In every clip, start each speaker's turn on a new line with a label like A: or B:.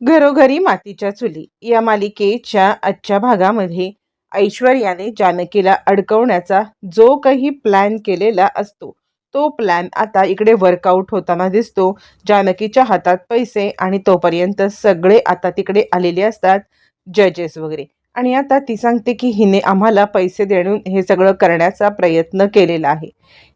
A: घरोघरी मातीच्या चुली या मालिकेच्या आजच्या भागामध्ये ऐश्वर्याने जानकीला अडकवण्याचा जो काही प्लॅन केलेला असतो तो प्लॅन आता इकडे वर्कआउट होताना दिसतो. जानकीच्या हातात पैसे आणि तोपर्यंत सगळे आता तिकडे आलेले असतात जजेस वगैरे. आणि आता ती सांगते की हिने आम्हाला पैसे देऊन हे सगळं करण्याचा प्रयत्न केलेला आहे.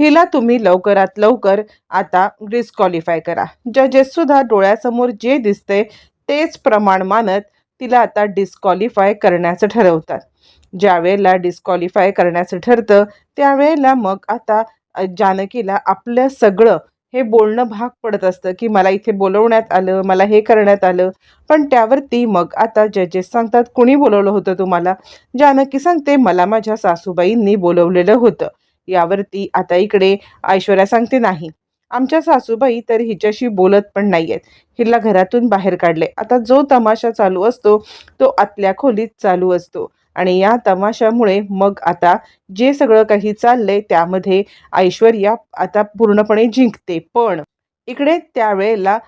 A: हिला तुम्ही लवकरात लवकर आता डिस्क्वालिफाय करा. जजेससुद्धा डोळ्यासमोर जे दिसतंय तेच प्रमाण मानत तिला आता डिस्क्वालिफाय करण्याचं ठरवतात. ज्या वेळेला डिस्क्वालिफाय करण्याचं ठरतं त्यावेळेला मग आता जानकीला आपलं सगळं हे बोलणं भाग पडत असतं की मला इथे बोलवण्यात आलं मला हे करण्यात आलं. पण त्यावरती मग आता जजेस सांगतात कुणी बोलवलं होतं तुम्हाला? जानकी सांगते मला माझ्या सासूबाईंनी बोलवलेलं होतं. यावरती आता इकडे ऐश्वर्या सांगते नाही आमच्या सासूबाई तर हिच्याशी बोलत पण नाही आहेत हिला घरातून बाहेर काढले. आता जो तमाशा चालू असतो तो आतल्या खोलीत चालू असतो. आणि या तमाशामुळे मग आता जे सगळं काही चाललंय त्यामध्ये ऐश्वर्या आता पूर्णपणे जिंकते. पण इकडे त्यावेळेला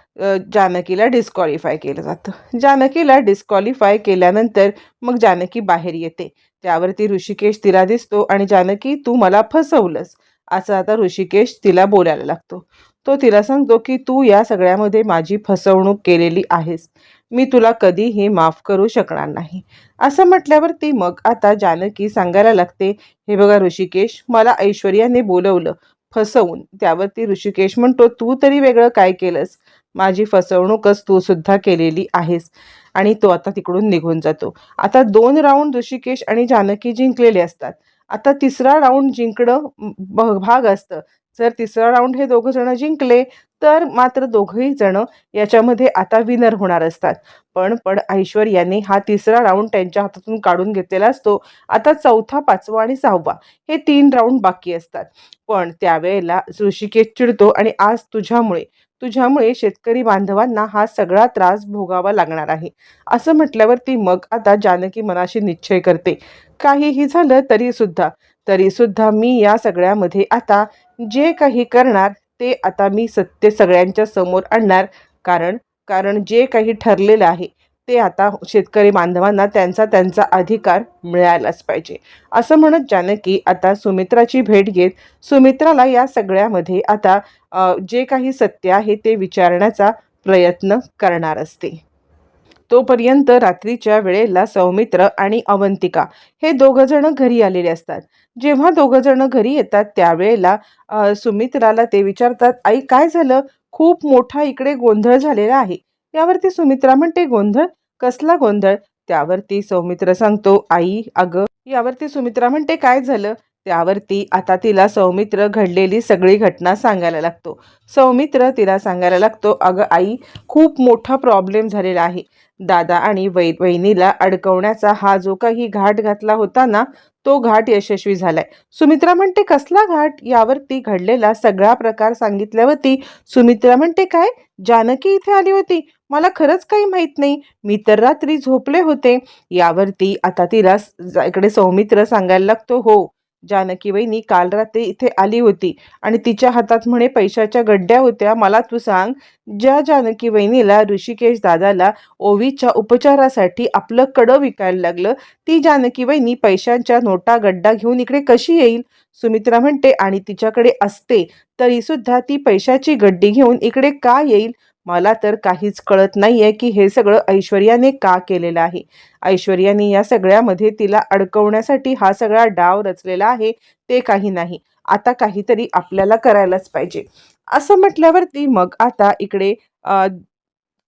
A: जानकीला डिस्क्वालिफाय केलं जातं. जानकीला डिस्क्वालिफाय केल्यानंतर मग जानकी बाहेर येते. त्यावरती ऋषिकेश तिला दिसतो आणि जानकी तू मला फसवलंस. असं आता ऋषिकेश तिला बोलायला लागतो. तो तिला सांगतो की तू या सगळ्यामध्ये माझी फसवणूक केलेली आहेस. मी तुला कधीही माफ करू शकणार नाही. असं म्हटल्यावरती मग आता जानकी सांगायला लागते हे बघा ऋषिकेश मला ऐश्वर्याने बोलवलं फसवून. त्यावरती ऋषिकेश म्हणतो तू तरी वेगळं काय केलंस? माझी फसवणूकच तू सुद्धा केलेली आहेस. आणि तो आता तिकडून निघून जातो. आता दोन राऊंड ऋषिकेश आणि जानकी जिंकलेले असतात. आता तिसरा राऊंड जिंकणं भ- भाग असतं. जर तिसरा राऊंड हे दोघं जण जिंकले तर मात्र दोघंही जण याच्यामध्ये आता विनर होणार असतात. पण पण ऐश्वर यांनी हा तिसरा राऊंड त्यांच्या हातातून काढून घेतलेला असतो. आता चौथा पाचवा आणि सहावा हे तीन राऊंड बाकी असतात. पण त्यावेळेला ऋषिकेश चिडतो आणि आज तुझ्यामुळे तुझ्यामुळे शेतकरी बांधवांना हा सगळा त्रास भोगावा लागणार आहे. असं म्हटल्यावरती मग आता जानकी मनाशी निश्चय करते. काहीही झालं तरी सुद्धा तरी सुद्धा मी या सगळ्यामध्ये आता जे काही करणार ते आता मी सत्य सगळ्यांच्या समोर आणणार. कारण कारण जे काही ठरलेलं आहे ते आता शेतकरी बांधवांना त्यांचा त्यांचा अधिकार मिळायलाच पाहिजे. असं म्हणत जानकी आता सुमित्राची भेट घेत सुमित्राला या सगळ्यामध्ये आता जे काही सत्य आहे ते विचारण्याचा प्रयत्न करणार असते. तोपर्यंत रात्रीच्या वेळेला सौमित्र आणि अवंतिका हे दोघंजणं घरी आलेले असतात. जेव्हा दोघंजणं घरी येतात त्यावेळेला सुमित्राला ते विचारतात आई काय झालं? खूप मोठा इकडे गोंधळ झालेला आहे. यावरती सुमित्रा म्हणते गोंधळ? कसला गोंधळ? त्यावरती सौमित्र सांगतो आई अगं. यावरती सुमित्रा म्हणते काय झालं? त्यावरती आता तिला सौमित्र घडलेली सगळी घटना सांगायला लागतो. सौमित्र तिला सांगायला लागतो अगं आई खूप मोठा प्रॉब्लेम झालेला आहे. दादा आणि वै वहिनीला अडकवण्याचा हा जो काही घाट घातला होता ना तो घाट यशस्वी झालाय. सुमित्रा म्हणते कसला घाट? यावरती घडलेला सगळा प्रकार सांगितल्यावरती सुमित्रा म्हणते काय? जानकी इथे आली होती? मला खरंच काही माहीत नाही. मी तर रात्री झोपले होते. यावरती आता तिला इकडे सौमित्र सांगायला लागतो हो जानकी वहिनी काल रात्री इथे आली होती आणि तिच्या हातात म्हणे पैशाच्या गड्ड्या होत्या. मला तू सांग ज्या जानकी वहिनीला ऋषिकेश दादाला ओवीच्या उपचारासाठी आपलं कडं विकायला लागलं ती जानकी वहिनी पैशांच्या नोटा गड्डा घेऊन इकडे कशी येईल? सुमित्रा म्हणते आणि तिच्याकडे असते तरी सुद्धा ती पैशाची गड्डी घेऊन इकडे का येईल? मला तर काहीच कळत नाही आहे की हे सगळं ऐश्वर्याने का केलेलं आहे. ऐश्वर्याने या सगळ्यामध्ये तिला अडकवण्यासाठी हा सगळा डाव रचलेला आहे ते काही नाही. आता काहीतरी आपल्याला करायलाच पाहिजे. असं म्हटल्यावरती मग आता इकडे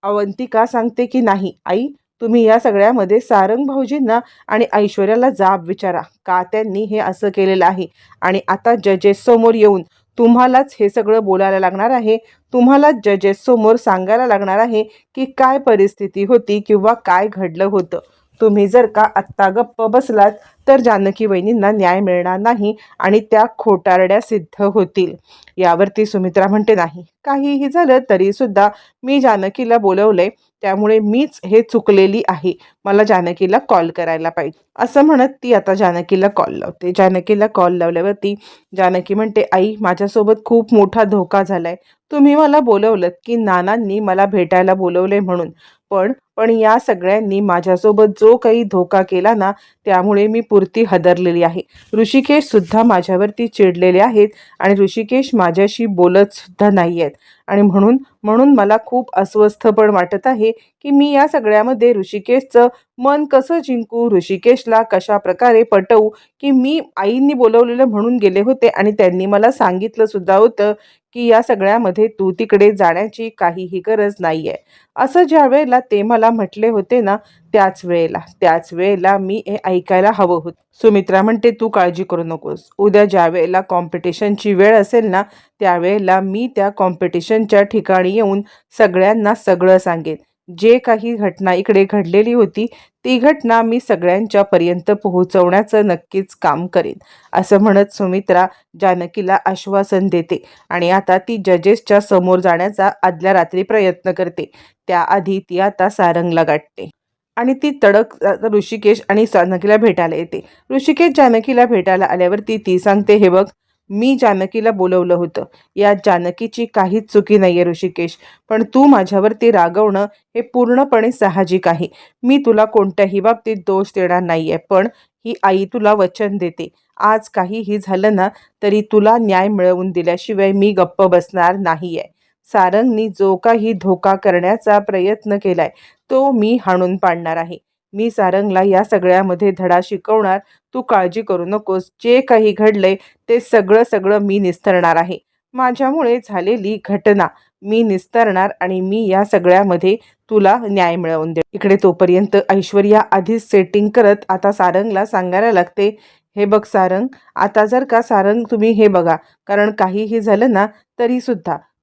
A: अवंतिका सांगते की नाही आई तुम्ही या सगळ्यामध्ये सारंग भाऊजींना आणि ऐश्वर्याला जाब विचारा. का त्यांनी हे असं केलेलं आहे? आणि आता जजेस समोर येऊन तुम्हालाच हे सगळं बोलायला लागणार आहे. तुम्हालाच जजेससमोर सांगायला लागणार आहे की काय परिस्थिती होती किंवा काय घडलं होतं. तुम्ही जर का आत्ता गप्प बसलात तर जानकी वहिनींना न्याय मिळणार नाही आणि त्या खोटारड्या सिद्ध होतील. यावरती सुमित्रा म्हणते नाही काहीही झालं तरी सुद्धा मी जानकीला बोलवलंय. त्यामुळे मीच हे चुकलेली आहे. मला जानकीला कॉल करायला पाहिजे. असं म्हणत ती आता जानकीला कॉल लावते. जानकीला कॉल लावल्यावरती जानकी म्हणते आई माझ्यासोबत खूप मोठा धोका झालाय. तुम्ही मला बोलवलं की नानांनी मला भेटायला बोलवले म्हणून. पण पण या सगळ्यांनी माझ्यासोबत जो काही धोका केला ना त्यामुळे मी पुरती हदरलेली आहे. ऋषिकेश सुद्धा माझ्यावरती चिडलेले आहेत आणि ऋषिकेश माझ्याशी बोलत सुद्धा नाही आहेत आणि म्हणून म्हणून मला खूप अस्वस्थ पण वाटत आहे की मी या सगळ्यामध्ये ऋषिकेशचं मन कसं जिंकू ऋषिकेशला कशा प्रकारे पटवू की मी आईंनी बोलवलेलं म्हणून गेले होते आणि त्यांनी मला सांगितलं सुद्धा होतं की या सगळ्यामध्ये तू तिकडे जाण्याची काहीही गरज नाही आहे असं ज्या वेळेला ते मला म्हटले होते ना त्याच वेळेला त्याच वेळेला मी हे ऐकायला हवं होतं. सुमित्रा म्हणते तू काळजी करू नकोस. उद्या ज्या वेळेला कॉम्पिटिशनची वेळ असेल ना त्यावेळेला मी त्या कॉम्पिटिशनच्या ठिकाणी येऊन सगळ्यांना सगळं सांगेन. जे काही घटना इकडे घडलेली होती ती घटना मी सगळ्यांच्या पर्यंत पोहोचवण्याचं नक्कीच काम करेन असं म्हणत सुमित्रा जानकीला आश्वासन देते आणि आता ती जजेसच्या समोर जाण्याचा आदल्या रात्री प्रयत्न करते. त्याआधी ती आता सारंगला गाठते आणि ती तडक ऋषिकेश आणि जानकीला भेटायला येते. ऋषिकेश जानकीला भेटायला आल्यावरती ती सांगते हे बघ मी जानकीला बोलवलं होतं. या जानकीची काहीच चुकी नाही आहे ऋषिकेश. पण तू माझ्यावरती रागवणं हे पूर्णपणे साहजिक आहे. मी तुला कोणत्याही बाबतीत दोष देणार नाही आहे पण ही आई तुला वचन देते. आज काहीही झालं ना तरी तुला न्याय मिळवून दिल्याशिवाय मी गप्प बसणार नाही आहे सारंगनी जो काही धोका करण्याचा प्रयत्न केलाय तो मी हाणून पाडणार आहे. मी सारंगला या सगळ्यामध्ये धडा शिकवणार तू काळजी करू नकोस. जे काही घडलंय ते सगळं सगळं मी निस्तरणार आहे. माझ्यामुळे झालेली घटना मी निस्तरणार आणि मी या सगळ्यामध्ये तुला न्याय मिळवून दे इकडे तोपर्यंत ऐश्वर्या आधीच सेटिंग करत आता सारंगला सांगायला लागते हे बघ सारंग आता जर का सारंग तुम्ही हे बघा कारण काहीही झालं ना तरी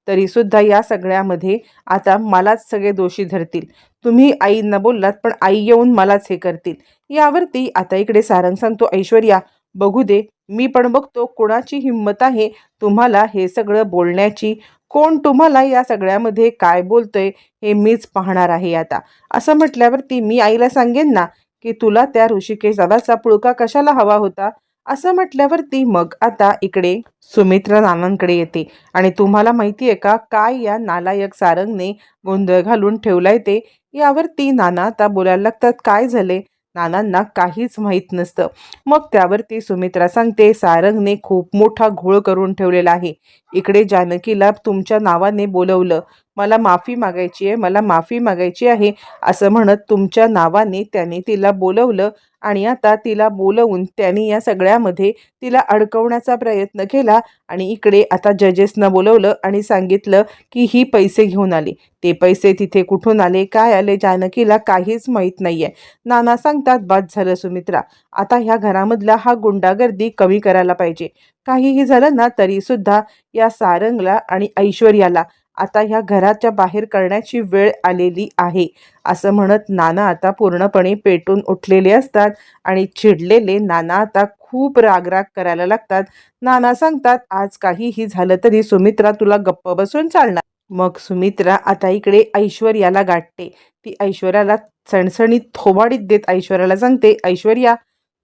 A: तरीसुद्धा या सगळ्यामध्ये आता मलाच सगळे दोषी धरतील. तुम्ही आईंना बोललात पण आई येऊन मलाच हे करतील. यावरती आता इकडे सारंग सांगतो ऐश्वर्या बघू दे. मी पण बघतो कोणाची हिंमत आहे तुम्हाला हे सगळं बोलण्याची. कोण तुम्हाला या सगळ्यामध्ये काय बोलतोय हे मीच पाहणार आहे आता. असं म्हटल्यावरती मी आईला सांगेन ना की तुला त्या ऋषिकेश दादाचा पुळका कशाला हवा होता? असं म्हटल्यावरती मग आता इकडे सुमित्रा नानांकडे येते. आणि तुम्हाला माहिती आहे का? काय या नालायक सारंगने गोंधळ घालून ठेवलाय ते? यावरती नाना आता बोलायला लागतात काय झाले? नानांना काहीच माहीत नसतं. मग त्यावरती सुमित्रा सांगते सारंगने खूप मोठा घोळ करून ठेवलेला आहे. इकडे जानकीला तुमच्या नावाने बोलवलं. मला माफी मागायची आहे मला माफी मागायची आहे असं म्हणत तुमच्या नावाने त्याने तिला बोलवलं आणि आता तिला बोलवून त्यांनी या सगळ्यामध्ये तिला अडकवण्याचा प्रयत्न केला आणि इकडे आता जजेसनं बोलवलं आणि सांगितलं की ही पैसे घेऊन आली. ते पैसे तिथे कुठून आले काय आले जानकीला काहीच माहीत नाही आहे नाना सांगतात बाद झालं सुमित्रा. आता ह्या घरामधला हा गुंडागर्दी कमी करायला पाहिजे. काहीही झालं ना तरीसुद्धा या सारंगला आणि ऐश्वर्याला आता ह्या घराच्या बाहेर करण्याची वेळ आलेली आहे. असं म्हणत नाना आता पूर्णपणे पेटून उठलेले असतात आणि चिडलेले नाना आता खूप रागराग करायला लागतात. नाना सांगतात आज काहीही झालं तरी सुमित्रा तुला गप्प बसून चालणार. मग सुमित्रा आता इकडे ऐश्वर्याला गाठते. ती ऐश्वर्याला सणसणीत थोबाडीत देत ऐश्वर्याला सांगते ऐश्वर्या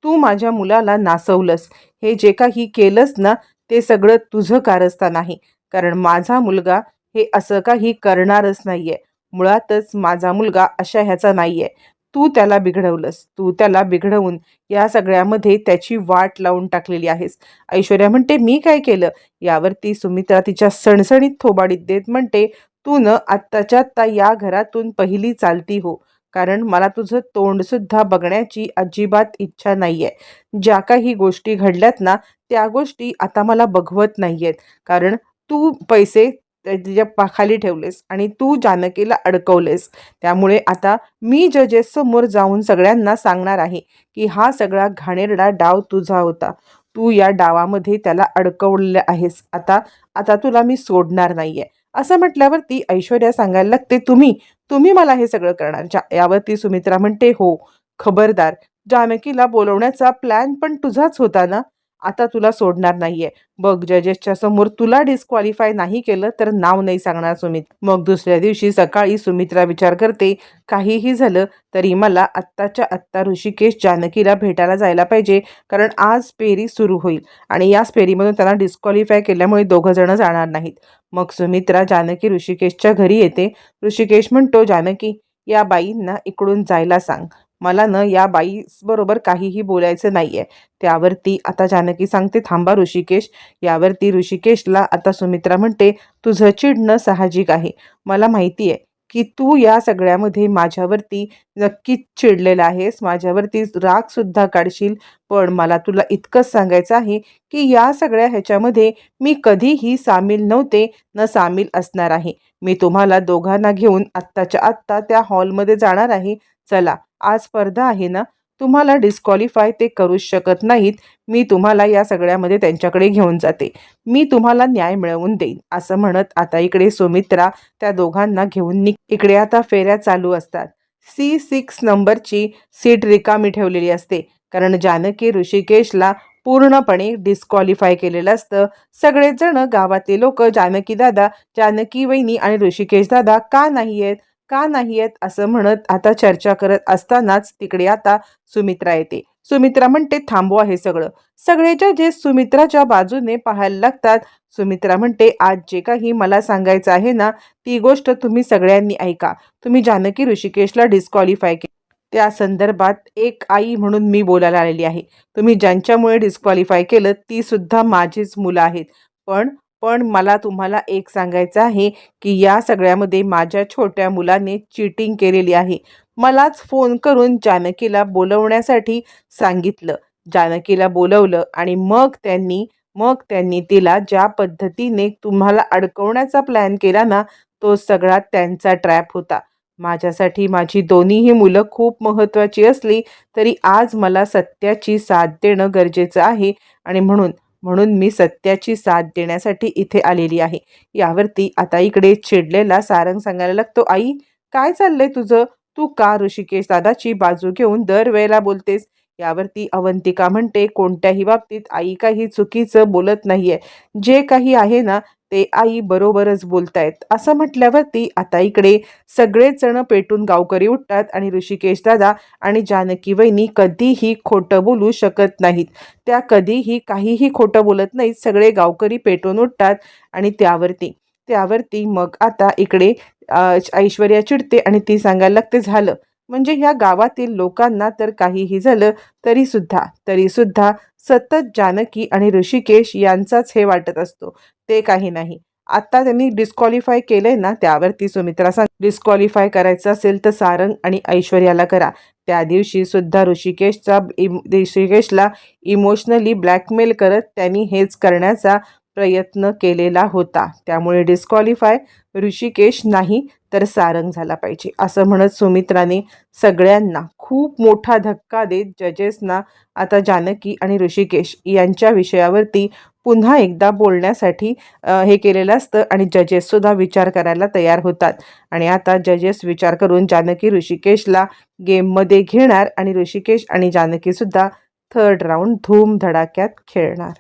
A: तू माझ्या मुलाला नासवलंस. हे जे काही केलंस ना ते सगळं तुझं कारस्थान आहे. कारण माझा मुलगा हे असं काही करणारच नाहीये. मुळातच माझा मुलगा अशा ह्याचा नाहीये. तू त्याला बिघडवलंस. तू त्याला बिघडवून या सगळ्यामध्ये त्याची वाट लावून टाकलेली आहेस. ऐश्वर्या म्हणते मी काय केलं? यावरती सुमित्रा तिच्या सणसणीत थोबाडीत देत म्हणते तू न आत्ताच्या आत्ता या घरातून पहिली चालती हो. कारण मला तुझं तोंडसुद्धा बघण्याची अजिबात इच्छा नाही आहे ज्या काही गोष्टी घडल्यात ना त्या गोष्टी आता मला बघवत नाही आहेत कारण तू पैसे तिच्या पाखाली ठेवलेस आणि तू जानकीला अडकवलेस. त्यामुळे आता मी जजेस समोर जाऊन सगळ्यांना सांगणार आहे की हा सगळा घाणेरडा डाव तुझा होता. तू या डावामध्ये त्याला अडकवले आहेस. आता आता तुला मी सोडणार नाहीये. असं म्हटल्यावरती ऐश्वर्या सांगायला लागते तुम्ही तुम्ही मला हे सगळं करणार. ज्या यावरती सुमित्रा म्हणते हो खबरदार. जानकीला बोलवण्याचा प्लॅन पण तुझाच होता ना? आता तुला सोडणार नाहीये. बघ जजेसच्या समोर तुला डिस्क्वालिफाय नाही केलं तर नाव नाही सांगणार सुमित. मग दुसऱ्या दिवशी सकाळी सुमित्रा विचार करते काहीही झालं तरी मला आत्ताच्या आत्ता ऋषिकेश जानकीला भेटायला जायला पाहिजे कारण आज पेरी सुरू होईल. आणि याच फेरीमधून त्यांना डिस्क्वालिफाय केल्यामुळे दोघं जण जाणार नाहीत. मग सुमित्रा जानकी ऋषिकेशच्या घरी येते. ऋषिकेश म्हणतो जानकी या बाईंना इकडून जायला सांग. मला न या बाईसबरोबर काहीही बोलायचं नाही आहे त्यावरती आता जानकी सांगते थांबा ऋषिकेश. यावरती ऋषिकेशला आता सुमित्रा म्हणते तुझं चिडणं साहजिक आहे. मला माहिती आहे की तू या सगळ्यामध्ये माझ्यावरती नक्कीच चिडलेला आहेस. माझ्यावरती रागसुद्धा काढशील. पण मला तुला इतकंच सांगायचं आहे की या सगळ्या ह्याच्यामध्ये मी कधीही सामील नव्हते न सामील असणार आहे. मी तुम्हाला दोघांना घेऊन आत्ताच्या आत्ता त्या हॉलमध्ये जाणार आहे. चला आज स्पर्धा आहे ना तुम्हाला डिस्क्वालिफाय ते करूच शकत नाहीत. मी तुम्हाला या सगळ्यामध्ये त्यांच्याकडे घेऊन जाते. मी तुम्हाला न्याय मिळवून देईन असं म्हणत आता इकडे सुमित्रा त्या दोघांना घेऊन निघ. इकडे आता फेऱ्या चालू असतात. सी सिक्स नंबरची सीट रिकामी ठेवलेली असते कारण जानकी ऋषिकेशला पूर्णपणे डिस्क्वालिफाय केलेलं असतं. सगळेजण गावातले लोक जानकी दादा जानकी वहिनी आणि ऋषिकेश दादा का नाही आहेत का नाही आहेत असं म्हणत आता चर्चा करत असतानाच तिकडे आता सुमित्रा येते. सुमित्रा म्हणते थांबवा हे सगळं. सगळेच्या जे सुमित्राच्या बाजूने पाहायला लागतात सुमित्रा म्हणते आज जे काही मला सांगायचं आहे ना ती गोष्ट तुम्ही सगळ्यांनी ऐका. तुम्ही जानकी ऋषिकेशला डिस्क्वालिफाय के त्या संदर्भात एक आई म्हणून मी बोलायला आलेली आहे. तुम्ही ज्यांच्यामुळे डिस्क्वालिफाय केलं ती सुद्धा माझीच मुलं आहेत. पण पण मला तुम्हाला एक सांगायचं आहे की या सगळ्यामध्ये माझ्या छोट्या मुलाने चिटिंग केलेली आहे. मलाच फोन करून जानकीला बोलवण्यासाठी सांगितलं. जानकीला बोलवलं आणि मग त्यांनी मग त्यांनी तिला ज्या पद्धतीने तुम्हाला अडकवण्याचा प्लॅन केला ना तो सगळा त्यांचा ट्रॅप होता. माझ्यासाठी माझी दोन्हीही मुलं खूप महत्त्वाची असली तरी आज मला सत्याची साथ देणं गरजेचं आहे. आणि म्हणून म्हणून मी सत्याची साथ देण्यासाठी इथे आलेली आहे. यावरती आता इकडे चिडलेला सारंग सांगायला लागतो आई काय चाललंय तुझं? तू का ऋषिकेश दादाची बाजू घेऊन दरवेळेला बोलतेस? यावरती अवंतिका म्हणते कोणत्याही बाबतीत आई काही चुकीचं बोलत नाहीये. जे काही आहे ना ते आई बरोबरच बोलतायत. असं म्हटल्यावरती आता इकडे सगळेच जण पेटून गावकरी उठतात आणि ऋषिकेश दादा आणि जानकी वहिनी कधीही खोटं बोलू शकत नाहीत. त्या कधीही काहीही खोटं बोलत नाहीत. सगळे गावकरी पेटून उठतात आणि त्यावरती त्यावरती मग आता इकडे ऐश्वर्या चिडते आणि ती सांगायला लागते झालं. म्हणजे ह्या गावातील लोकांना तर काहीही झालं तरीसुद्धा तरीसुद्धा सतत जानकी आणि ऋषिकेश यांचाच हे वाटत असतो. ते काही नाही. आत्ता त्यांनी डिस्क्वालिफाय केलंय ना त्यावरती सुमित्रा सांग डिस्क्वालिफाय करायचं असेल तर सारंग आणि ऐश्वर्याला करा. त्या दिवशी सुद्धा ऋषिकेशचा ऋषिकेशला इमोशनली ब्लॅकमेल करत त्यांनी हेच करण्याचा प्रयत्न केलेला होता. त्यामुळे डिस्क्वालिफाय ऋषिकेश नाही तर सारंग झाला पाहिजे असं म्हणत सुमित्राने सगळ्यांना खूप मोठा धक्का देत जजेसना आता जानकी आणि ऋषिकेश यांच्या विषयावरती पुन्हा एकदा बोलण्यासाठी हे केलेलं असतं आणि जजेससुद्धा विचार करायला तयार होतात. आणि आता जजेस विचार करून जानकी ऋषिकेशला गेममध्ये घेणार आणि ऋषिकेश आणि जानकीसुद्धा थर्ड राऊंड धूम धडाक्यात खेळणार.